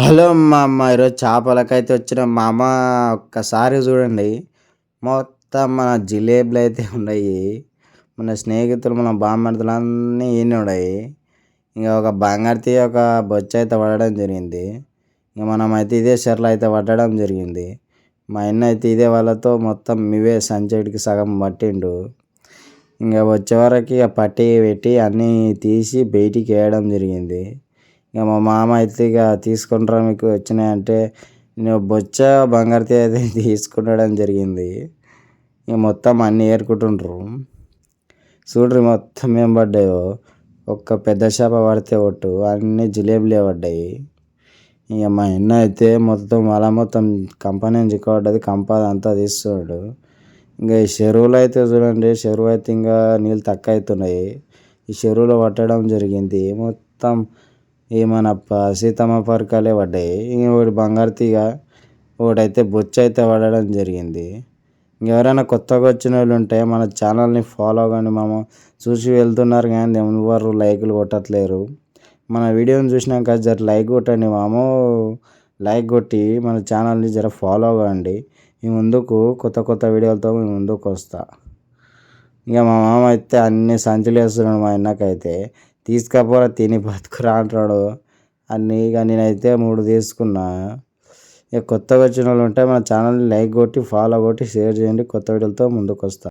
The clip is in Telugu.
హలో మా అమ్మ ఈరోజు చేపలకైతే వచ్చిన మా అమ్మ ఒక్కసారి చూడండి. మొత్తం మన జిలేబులు అయితే ఉన్నాయి. మన స్నేహితులు మన బామ్మర్తులు అన్నీ ఈయన ఉన్నాయి. ఇంకా ఒక బంగారుతీ ఒక బొచ్చ అయితే పడడం జరిగింది. ఇంకా మనం అయితే ఇదే షర్లు అయితే పట్టడం జరిగింది. మా అన్న అయితే ఇదే వాళ్ళతో మొత్తం ఇవే సంచడికి సగం పట్టిండు. ఇంకా వచ్చే వరకు ఇక పట్టి పెట్టి అన్నీ తీసి బయటికి వేయడం జరిగింది. ఇక మా మామ అయితే ఇక తీసుకుంటారా మీకు వచ్చినాయంటే నేను బొచ్చ బంగారు అయితే తీసుకుండడం జరిగింది. ఇక మొత్తం అన్నీ ఏరుకుంటుండ్రు. చూడ్రి మొత్తం ఏం పడ్డాయో. ఒక్క పెద్ద చేప పడితే ఒట్టు అన్నీ జిలేబీలే పడ్డాయి. ఇక మా అన్న అయితే మొత్తం అలా మొత్తం కంపెనీ చిక్కబడ్డది కంప అంతా తీస్తున్నాడు ఇంకా ఈ చెరువులో అయితే చూడండి చెరువు అయితే ఇంకా నీళ్ళు తక్కువ అవుతున్నాయి. ఈ చెరువులో పట్టడం జరిగింది. మొత్తం ఏమనప్ప? సీతమ్మ పరకాలే పడ్డాయి. ఒకటి బంగారు తీగ ఒకటైతే బొచ్చు అయితే పడడం జరిగింది. ఇంకెవరైనా కొత్తగా వచ్చిన వాళ్ళు ఉంటే మన ఛానల్ని ఫాలో కానీ మామ. చూసి వెళ్తున్నారు కానీ ఎవరు లైకులు కొట్టట్లేరు. మన వీడియోని చూసినాక జర లైక్ కొట్టండి మామో. లైక్ కొట్టి మన ఛానల్ని జర ఫాలో కాండి ఈ ముందుకు కొత్త కొత్త వీడియోలతో మేము ముందుకు వస్తా. ఇక మా మామ అయితే అన్ని సంచులు వేస్తున్నాడు మా అన్నకైతే. తీసుకపోరా తిని బతుకురా అంటున్నాడు అన్నీ ఇక నేనైతే మూడు తీసుకున్నా. ఇక కొత్తగా వచ్చిన వాళ్ళు ఉంటే మన ఛానల్ని లైక్ కొట్టి ఫాలో కొట్టి షేర్ చేయండి. కొత్త వీడియోలతో ముందుకు వస్తాను